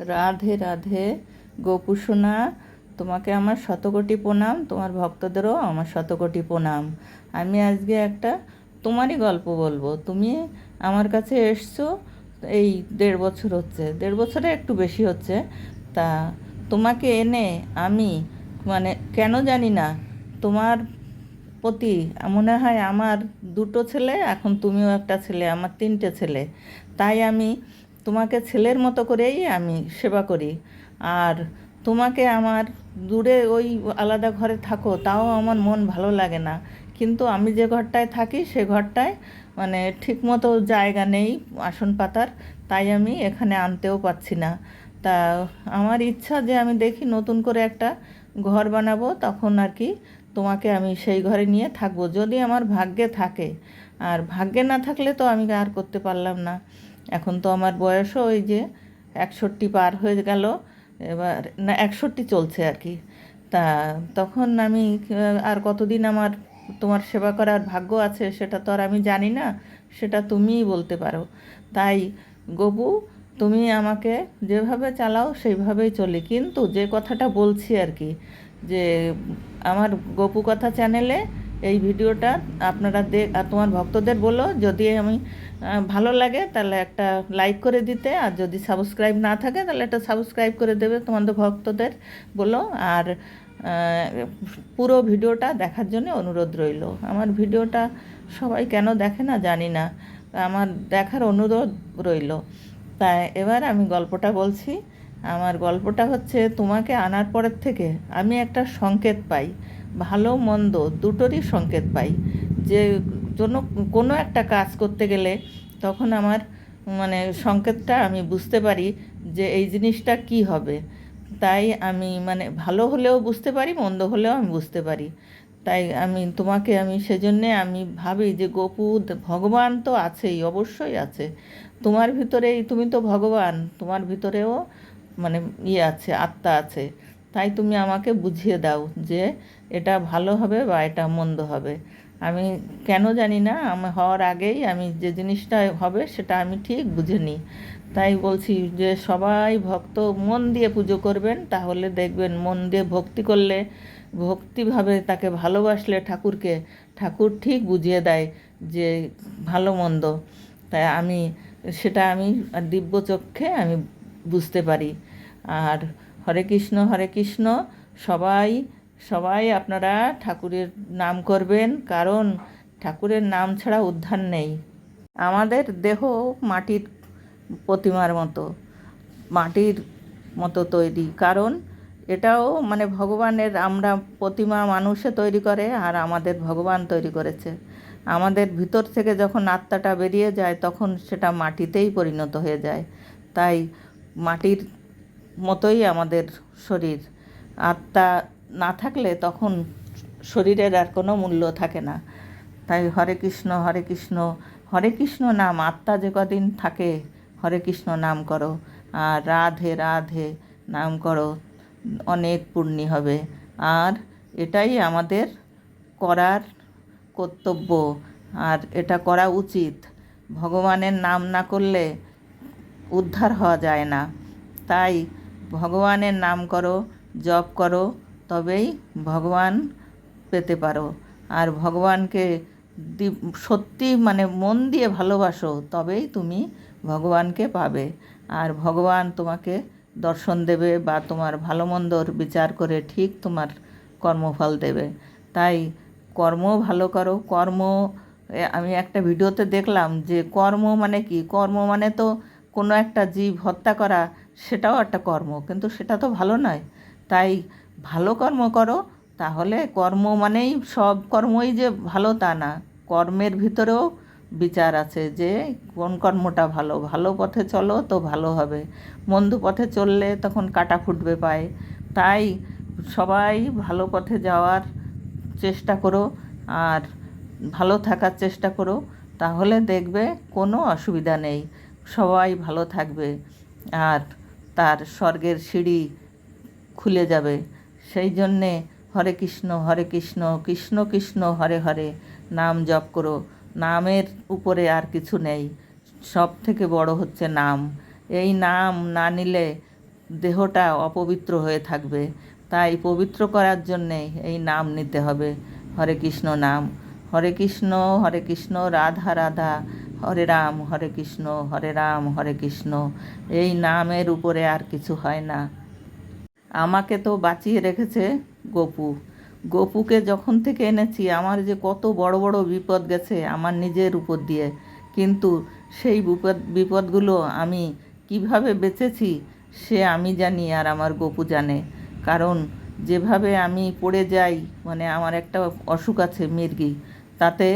রাধে রাধে। গোপুসোনা তোমাকে আমার শতকোটি প্রণাম, তোমার ভক্তদেরও আমার শতকোটি প্রণাম। আমি আজকে একটা তোমারই গল্প বলব। তুমি আমার কাছে এসছো, এই দেড় বছর হচ্ছে। দেড় বছরে একটু বেশি হচ্ছে। তা তোমাকে এনে আমি মানে কেন জানি না, তোমার প্রতি মনে হয় আমার দুটো ছেলে, এখন তুমিও একটা ছেলে, আমার তিনটে ছেলে। তাই আমি তোমাকে ছেলের মতো করেই আমি সেবা করি। আর তোমাকে আমার দূরে ওই আলাদা ঘরে থাকো, তাও আমার মন ভালো লাগে না। কিন্তু আমি যে ঘরটায় থাকি, সে ঘরটায় মানে ঠিকমতো জায়গা নেই, আসন পাতার, তাই আমি এখানে আনতেও পাচ্ছি না। তা আমার ইচ্ছা যে আমি দেখি নতুন করে একটা ঘর বানাবো, তখন আর কি তোমাকে আমি সেই ঘরে নিয়ে থাকব, যদি আমার ভাগ্যে থাকে। আর ভাগ্যে না থাকলে তো আমি আর করতে পারলাম না। এখন তো আমার বয়সও ওই যে একষট্টি পার হয়ে গেল, এবার না একষট্টি চলছে আর কি। তা তখন আমি আর কতদিন আমার তোমার সেবা করার ভাগ্য আছে সেটা তো আর আমি জানি না, সেটা তুমিই বলতে পারো। তাই গবু, তুমি আমাকে যেভাবে চালাও সেইভাবেই চলি। কিন্তু যে কথাটা বলছি আর কি, যে আমার গপু কথা চ্যানেলে এই ভিডিওটা আপনারা দেখ আর তোমার ভক্তদের বলো, যদি আমি ভালো লাগে, তাহলে একটা লাইক করে দিতে, আর যদি সাবস্ক্রাইব না থাকে, তাহলে একটা সাবস্ক্রাইব করে দেবে তোমাদের ভক্তদের বলো, আর পুরো ভিডিওটা দেখার জন্য অনুরোধ রইল। আমার ভিডিওটা সবাই কেন দেখে না জানি না, আমার দেখার অনুরোধ রইল। তাই এবার আমি গল্পটা বলছি। আমার গল্পটা হচ্ছে, তোমাকে আনার পরের থেকে আমি একটা সংকেত পাই। ভালো, মন্দ দুটোরই সংকেত পাই। যে জন্য কোনো একটা কাজ করতে গেলে তখন আমার মানে সংকেতটা আমি বুঝতে পারি যে এই জিনিসটা কি হবে। তাই আমি মানে ভালো হলেও বুঝতে পারি, মন্দ হলেও আমি বুঝতে পারি। তাই আমি, তোমাকে আমি সেজন্যে আমি ভাবি যে গপু, ভগবান তো আছেই, অবশ্যই আছে। তোমার ভিতরেই, তুমি তো ভগবান, তোমার ভিতরেও মানে ইয়ে আছে, আত্মা আছে। তাই তুমি আমাকে বুঝিয়ে দাও যে এটা ভালো হবে বা এটা মন্দ হবে। আমি কেন জানি না, আমি হওয়ার আগেই আমি যে জিনিসটা হবে সেটা আমি ঠিক বুঝে নিই তাই বলছি যে সবাই ভক্ত মন দিয়ে পুজো করবেন, তাহলে দেখবেন মন দিয়ে ভক্তি করলে, ভক্তিভাবে তাকে ভালোবাসলে ঠাকুরকে, ঠাকুর ঠিক বুঝিয়ে দেয় যে ভালো মন্দ। তাই আমি, সেটা আমি দিব্য চক্ষে আমি বুঝতে পারি। আর হরে কৃষ্ণ হরে কৃষ্ণ। সবাই সবাই আপনারা ঠাকুরের নাম করবেন, কারণ ঠাকুরের নাম ছাড়া উদ্ধার নেই। আমাদের দেহ মাটির প্রতিমার মতো, মাটির মতো তৈরি। কারণ এটাও মানে ভগবানের, আমরা প্রতিমা মানুষে তৈরি করে আর আমাদের ভগবান তৈরি করেছে। আমাদের ভিতর থেকে যখন আত্মাটা বেরিয়ে যায়, তখন সেটা মাটিতেই পরিণত হয়ে যায়। তাই মাটির মতোই আমাদের শরীর। আত্মা না থাকলে তখন শরীরের আর কোনো মূল্য থাকে না। তাই হরে কৃষ্ণ হরে কৃষ্ণ হরে কৃষ্ণ নাম, আত্মা যে কদিন থাকে, হরে কৃষ্ণ নাম করো। আর রাধে রাধে নাম করো, অনেক পুণ্যি হবে। আর এটাই আমাদের করার কর্তব্য। আর এটা করা উচিত। ভগবানের নাম না করলে উদ্ধার হওয়া যায় না। তাই ভগবানের নাম করো, জপ করো, তবেই ভগবান পেতে পারো। আর ভগবানকে সত্যি মানে মন দিয়ে ভালোবাসো, তবেই তুমি ভগবানকে পাবে। আর ভগবান তোমাকে দর্শন দেবে বা তোমার ভালো মন্দর বিচার করে ঠিক তোমার কর্মফল দেবে। তাই কর্ম ভালো করো। কর্ম আমি একটা ভিডিওতে দেখলাম যে কর্ম মানে কি? কর্ম মানে তো কোনো একটা জীব হত্যা করা সেটাও একটা কর্ম, কিন্তু সেটা তো ভালো নয়। তাই ভালো কর্ম করো, তাহলে কর্ম মানেই সব কর্মই যে ভালো তা না। কর্মের ভিতরেও বিচার আছে যে কোন কর্মটা ভালো। ভালো পথে চলো তো ভালো হবে। মন্দ পথে চললে তখন কাটা ফুটবে পায়। তাই সবাই ভালো পথে যাওয়ার চেষ্টা করো আর ভালো থাকার চেষ্টা করো, তাহলে দেখবে কোনো অসুবিধা নেই। সবাই ভালো থাকবে। আর তার স্বর্গের সিঁড়ি খুলে যাবে। সেই জন্যে হরে কৃষ্ণ হরে কৃষ্ণ কৃষ্ণ কৃষ্ণ, হরে হরে নাম জপ করো। নামের উপরে আর কিছু নেই। সব থেকে বড় হচ্ছে নাম। এই নাম না নিলে দেহটা অপবিত্র হয়ে থাকবে। তাই পবিত্র করার জন্যে এই নাম নিতে হবে। হরে কৃষ্ণ নাম। হরে কৃষ্ণ হরে কৃষ্ণ, রাধা রাধা হরে রাম, হরে কৃষ্ণ, হরে রাম, হরে কৃষ্ণ। এই নামের উপরে আর কিছু হয় না। আমাকে তো বাঁচিয়ে রেখেছে গপু। গপুকে যখন থেকে এনেছি, আমার যে কত বড় বড় বিপদ গেছে আমার নিজের উপর দিয়ে। কিন্তু সেই বিপদ, বিপদগুলো আমি কীভাবে বেঁচেছি, সে আমি জানি আর আমার গপু জানে। কারণ যেভাবে আমি পড়ে যাই মানে আমার একটা অসুখ আছে মির্গি, তাতে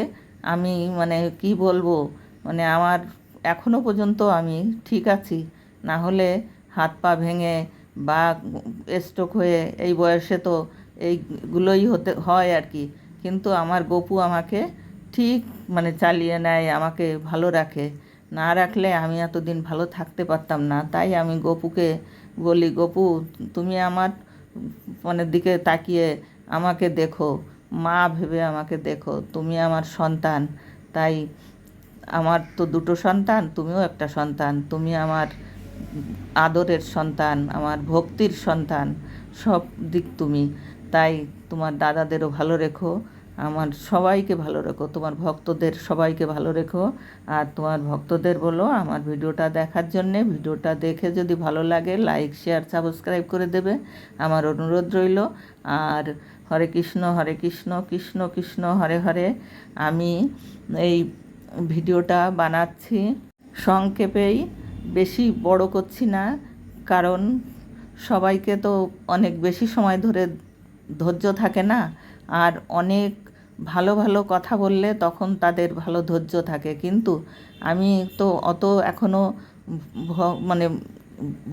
আমি মানে কি বলব মানে আমার এখনও পর্যন্ত আমি ঠিক আছি। না হলে হাত পা ভেঙে বা স্ট্রোক হয়ে এই বয়সে তো এইগুলোই হতে, হয় আর কি। কিন্তু আমার গপু আমাকে ঠিক মানে চালিয়ে নেয়, আমাকে ভালো রাখে। না রাখলে আমি এতদিন ভালো থাকতে পারতাম না। তাই আমি গপুকে বলি, গপু, তুমি আমার মানে দিকে তাকিয়ে আমাকে দেখো। মা ভেবে আমাকে দেখো। তুমি আমার সন্তান। তাই আমার তো দুটো সন্তান, তুমিও একটা সন্তান, তুমি আমার আদরের সন্তান, আমার ভক্তির সন্তান, সব দিক তুমি। তাই তোমার দাদাদেরও ভালো রেখো, আমার সবাইকে ভালো রেখো, তোমার ভক্তদের সবাইকে ভালো রেখো। আর তোমার ভক্তদের বলো, আমার ভিডিওটা দেখার জন্যে, ভিডিওটা দেখে যদি ভালো লাগে লাইক শেয়ার সাবস্ক্রাইব করে দেবে। আমার অনুরোধ রইল, আর হরে কৃষ্ণ হরে কৃষ্ণ কৃষ্ণ কৃষ্ণ, হরে হরে। আমি এই ভিডিওটা বানাচ্ছি। সংক্ষেপেই বেশি বড় করছি না, কারণ সবাইকে তো অনেক বেশি সময় ধরে ধৈর্য থাকে না, আর অনেক ভালো ভালো কথা বললে তখন তাদের ভালো ধৈর্য থাকে। কিন্তু আমি তো অত এখনও মানে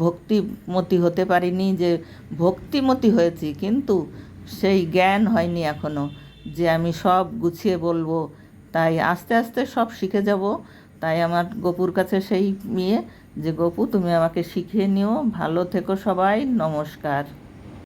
ভক্তিমতি হতে পারিনি যে ভক্তিমতি হয়েছি, কিন্তু সেই জ্ঞান হয়নি এখনও যে আমি সব গুছিয়ে বলব তাই আস্তে আস্তে সব শিখে যাব। তাই আমার গপুর কাছে সেই মেয়ে যে, গপু, তুমি আমাকে শিখিয়ে নিও। ভালো থেকো সবাই। নমস্কার।